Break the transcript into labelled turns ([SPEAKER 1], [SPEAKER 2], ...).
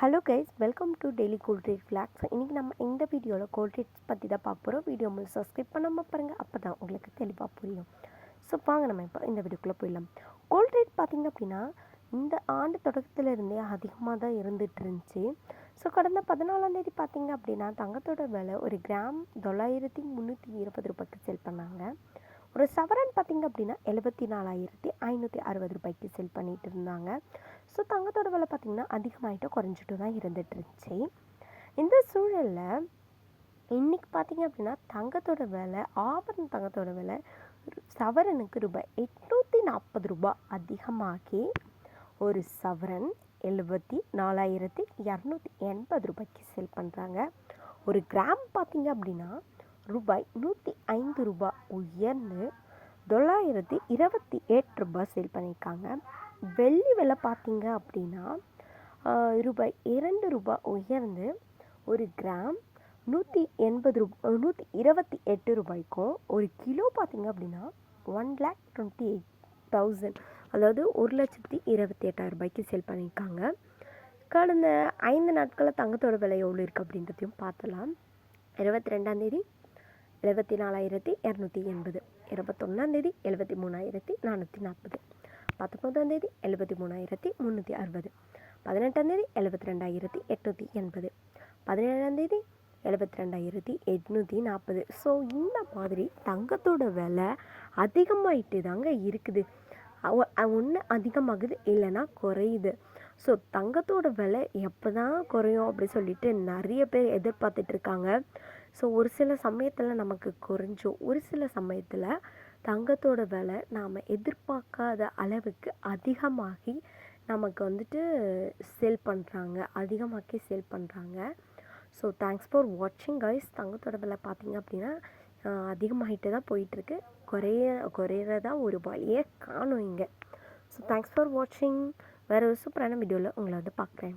[SPEAKER 1] Hello guys welcome to daily gold rate vlogs இன்றைக்கி நம்ம இந்த வீடியோவில் கோல்ட் ரேட்ஸ் பற்றி தான் பார்க்க போகிறோம் வீடியோ முழு சப்ஸ்கிரைப் பண்ணாமல் பாருங்கள் அப்போ தான் உங்களுக்கு தெளிவாக புரியும். ஸோ வாங்க நம்ம இப்போ இந்த வீடியோக்குள்ளே போயிடலாம். கோல்ட் ரேட் பார்த்திங்க அப்படின்னா இந்த ஆண்டு தொடக்கத்தில் இருந்தே அதிகமாக தான் இருந்துட்டு இருந்துச்சு. ஸோ கடந்த பதினாலாந்தேதி பார்த்திங்க அப்படின்னா தங்கத்தோட விலை ஒரு கிராம் தொள்ளாயிரத்தி முந்நூற்றி இருபது ரூபாய்க்கு செல் பண்ணாங்க. ஒரு சவரன் பார்த்திங்க அப்படின்னா எழுபத்தி நாலாயிரத்தி ஐநூற்றி அறுபது ரூபாய்க்கு செல் பண்ணிகிட்டு இருந்தாங்க. ஸோ தங்கத்தோட விலை பார்த்திங்கன்னா அதிகமாகிட்டு குறைஞ்சிட்டு தான் இருந்துட்டு இருந்துச்சு. இந்த சூழலில் இன்றைக்கி பார்த்திங்க அப்படின்னா தங்கத்தோட விலை ஆபரண தங்கத்தோட விலை சவரனுக்கு ரூபாய் எட்நூற்றி நாற்பது ரூபாய் அதிகமாகி ஒரு சவரன் எழுபத்தி நாலாயிரத்தி இரநூத்தி எண்பது ரூபாய்க்கு செல் பண்ணுறாங்க ஒரு கிராம் பார்த்திங்க அப்படின்னா ரூபாய் நூற்றி ஐந்து ரூபாய் உயர்ந்து தொள்ளாயிரத்தி இருபத்தி எட்டு ரூபாய் சேல் பண்ணியிருக்காங்க. வெள்ளி விலை பார்த்தீங்க அப்படின்னா ரூபாய் இரண்டு ரூபாய் உயர்ந்து ஒரு கிராம் நூற்றி எண்பது ரூபா நூற்றி இருபத்தி எட்டு ரூபாய்க்கும் ஒரு கிலோ பார்த்தீங்க அப்படின்னா one lakh twenty eight thousand அதாவது ஒரு லட்சத்தி இருபத்தி எட்டாயிரம் ரூபாய்க்கு சேல் பண்ணியிருக்காங்க. கடந்த ஐந்து நாட்களில் தங்கத்தோட விலை எவ்வளோ இருக்குது அப்படின்றதையும் பார்த்தலாம் இருபத்தி ரெண்டாந்தேதி எழுபத்தி நாலாயிரத்தி இரநூத்தி எண்பது. இருபத்தொன்னாந்தேதி எழுபத்தி மூணாயிரத்தி நானூற்றி நாற்பது. பத்தொம்போதாந்தேதி எழுபத்தி மூணாயிரத்தி முந்நூற்றி அறுபது. பதினெட்டாந்தேதி எழுபத்தி ரெண்டாயிரத்தி எட்நூற்றி எண்பது. பதினேழாந்தேதி எழுபத்தி ரெண்டாயிரத்தி எட்நூற்றி நாற்பது. ஸோ இந்த மாதிரி தங்கத்தோட விலை அதிகமாகிட்டு தாங்க இருக்குது ஒன்று அதிகமாகுது இல்லைன்னா குறையுது. ஸோ தங்கத்தோட விலை எப்போ தான் குறையும் அப்படி சொல்லிட்டு நிறைய பேர் எதிர்பார்த்துட்ருக்காங்க. ஸோ ஒரு சில சமயத்தில் நமக்கு குறைஞ்சும். ஒரு சில சமயத்தில் தங்கத்தோட விலை நாம் எதிர்பார்க்காத அளவுக்கு அதிகமாகி நமக்கு வந்துட்டு சேல் பண்ணுறாங்க அதிகமாக்கி சேல் பண்ணுறாங்க ஸோ தேங்க்ஸ் ஃபார் வாட்சிங் கைஸ் தங்கத்தோட விலை பார்த்தீங்க அப்படின்னா அதிகமாகிட்டு தான் போயிட்டுருக்கு குறைய குறையிறதா ஒரு வழியே காணும் இங்கே. ஸோ தேங்க்ஸ் ஃபார் வாட்சிங் வேறு ஒரு சூப்பரான வீடியோவில் உங்களை வந்து பார்க்குறேன்.